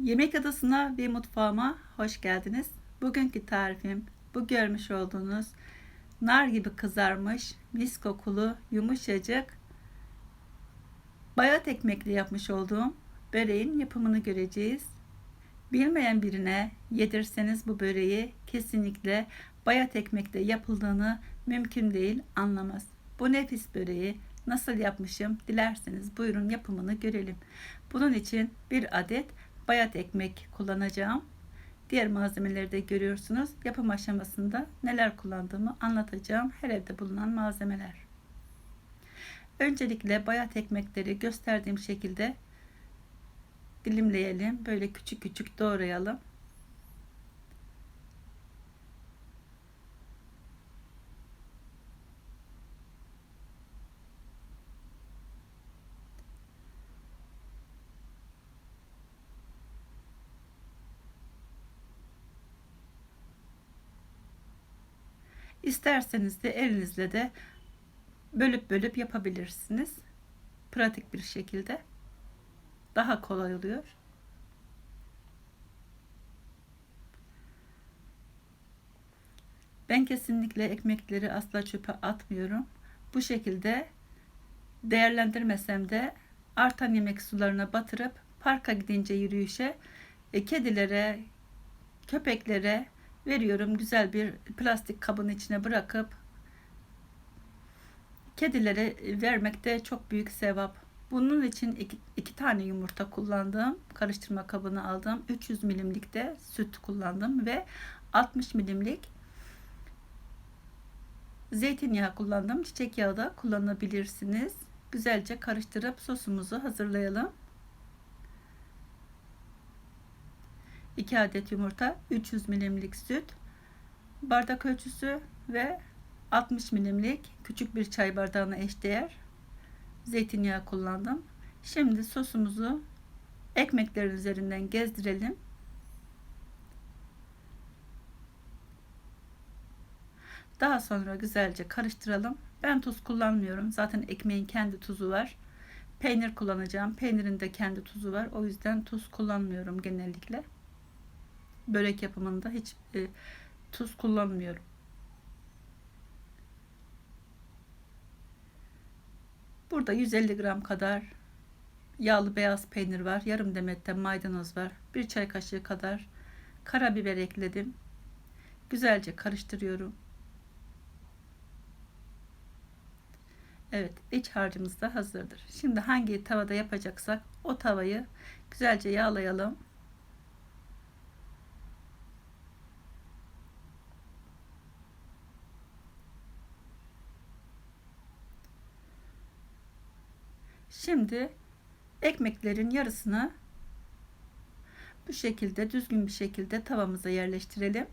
Yemek adasına ve mutfağıma hoş geldiniz. Bugünkü tarifim bu görmüş olduğunuz nar gibi kızarmış, mis kokulu, yumuşacık bayat ekmekli yapmış olduğum böreğin yapımını göreceğiz. Bilmeyen birine yedirseniz bu böreği kesinlikle bayat ekmekte yapıldığını mümkün değil anlamaz. Bu nefis böreği nasıl yapmışım dilerseniz buyurun yapımını görelim. Bunun için bir adet bayat ekmek kullanacağım. Diğer malzemeleri de görüyorsunuz. Yapım aşamasında neler kullandığımı anlatacağım. Her evde bulunan malzemeler. Öncelikle bayat ekmekleri gösterdiğim şekilde dilimleyelim. Böyle küçük küçük doğrayalım. İsterseniz de elinizle de bölüp bölüp yapabilirsiniz. Pratik bir şekilde. Daha kolay oluyor. Ben kesinlikle ekmekleri asla çöpe atmıyorum. Bu şekilde değerlendirmesem de artan yemek sularına batırıp parka gidince yürüyüşe e, kedilere, köpeklere veriyorum güzel bir plastik kabın içine bırakıp kedilere vermekte çok büyük sevap. Bunun için iki, iki tane yumurta kullandım. Karıştırma kabını aldım. 300 milimlik de süt kullandım ve 60 milimlik zeytinyağı kullandım. Çiçek yağı da kullanabilirsiniz. Güzelce karıştırıp sosumuzu hazırlayalım. 2 adet yumurta, 300 milimlik süt, bardak ölçüsü ve 60 milimlik küçük bir çay bardağına eşdeğer zeytinyağı kullandım. Şimdi sosumuzu ekmeklerin üzerinden gezdirelim. Daha sonra güzelce karıştıralım. Ben tuz kullanmıyorum. Zaten ekmeğin kendi tuzu var. Peynir kullanacağım. Peynirin de kendi tuzu var. O yüzden tuz kullanmıyorum genellikle börek yapımında hiç e, tuz kullanmıyorum. Burada 150 gram kadar yağlı beyaz peynir var. Yarım demet de maydanoz var. Bir çay kaşığı kadar karabiber ekledim. Güzelce karıştırıyorum. Evet, iç harcımız da hazırdır. Şimdi hangi tavada yapacaksak o tavayı güzelce yağlayalım. Şimdi ekmeklerin yarısını bu şekilde düzgün bir şekilde tavamıza yerleştirelim.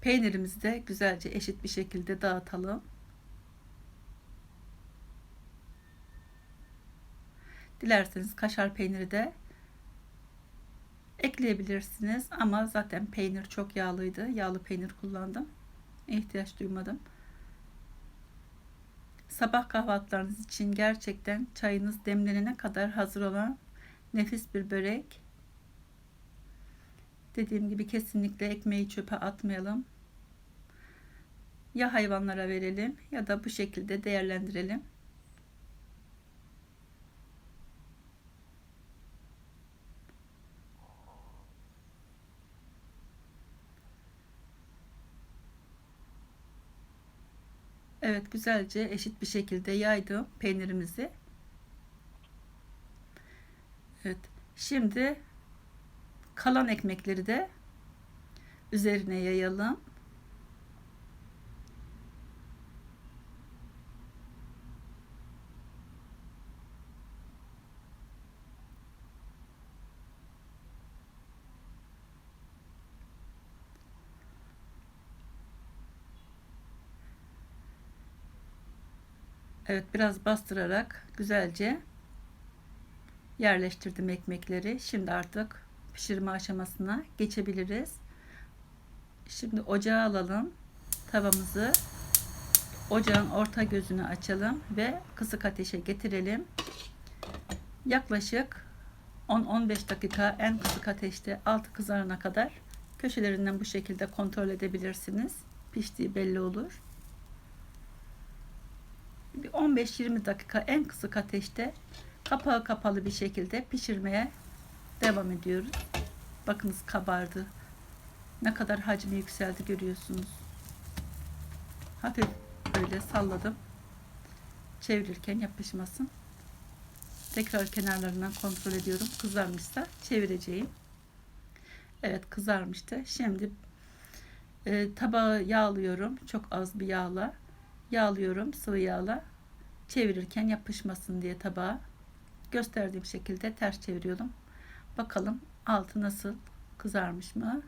Peynirimizi de güzelce eşit bir şekilde dağıtalım. Dilerseniz kaşar peyniri de ekleyebilirsiniz. Ama zaten peynir çok yağlıydı. Yağlı peynir kullandım. İhtiyaç duymadım. Sabah kahvaltılarınız için gerçekten çayınız demlenene kadar hazır olan nefis bir börek. Dediğim gibi kesinlikle ekmeği çöpe atmayalım. Ya hayvanlara verelim ya da bu şekilde değerlendirelim. Evet güzelce eşit bir şekilde yaydım peynirimizi. Evet. Şimdi kalan ekmekleri de üzerine yayalım. Evet biraz bastırarak güzelce yerleştirdim ekmekleri. Şimdi artık pişirme aşamasına geçebiliriz. Şimdi ocağa alalım tavamızı. Ocağın orta gözünü açalım ve kısık ateşe getirelim. Yaklaşık 10-15 dakika en kısık ateşte altı kızarana kadar köşelerinden bu şekilde kontrol edebilirsiniz. Piştiği belli olur. Bir 15-20 dakika en kısık ateşte kapağı kapalı bir şekilde pişirmeye devam ediyoruz. Bakınız kabardı. Ne kadar hacmi yükseldi görüyorsunuz. Hafif böyle salladım. Çevirirken yapışmasın. Tekrar kenarlarından kontrol ediyorum. Kızarmışsa çevireceğim. Evet kızarmıştı. Şimdi e, tabağı yağlıyorum. Çok az bir yağla. Yağlıyorum sıvı yağla. Çevirirken yapışmasın diye tabağa. Gösterdiğim şekilde ters çeviriyorum. Bakalım altı nasıl kızarmış mı?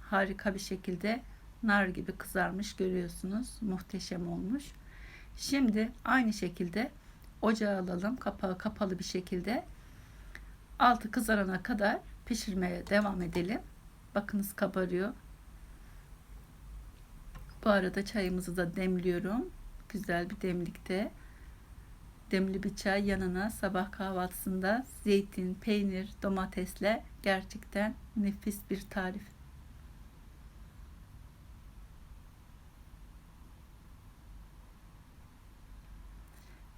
Harika bir şekilde nar gibi kızarmış görüyorsunuz. Muhteşem olmuş. Şimdi aynı şekilde ocağa alalım. Kapağı kapalı bir şekilde altı kızarana kadar pişirmeye devam edelim. Bakınız kabarıyor. Bu arada çayımızı da demliyorum. Güzel bir demlikte. Demli bir çay yanına sabah kahvaltısında zeytin, peynir, domatesle gerçekten nefis bir tarif.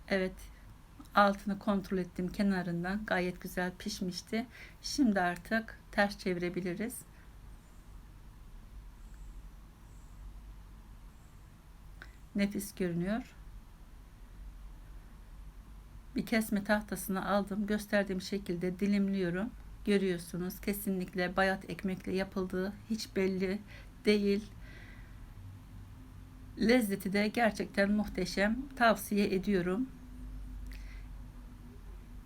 Evet. Altını kontrol ettim kenarından. Gayet güzel pişmişti. Şimdi artık ters çevirebiliriz. Nefis görünüyor. Bir kesme tahtasını aldım. Gösterdiğim şekilde dilimliyorum. Görüyorsunuz kesinlikle bayat ekmekle yapıldığı hiç belli değil. Lezzeti de gerçekten muhteşem. Tavsiye ediyorum.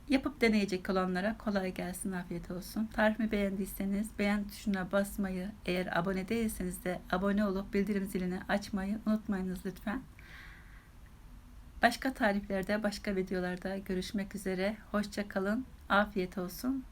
Yapıp deneyecek olanlara kolay gelsin, afiyet olsun. Tarifimi beğendiyseniz beğen tuşuna basmayı, eğer abone değilseniz de abone olup bildirim zilini açmayı unutmayınız lütfen. Başka tariflerde, başka videolarda görüşmek üzere. Hoşça kalın, afiyet olsun.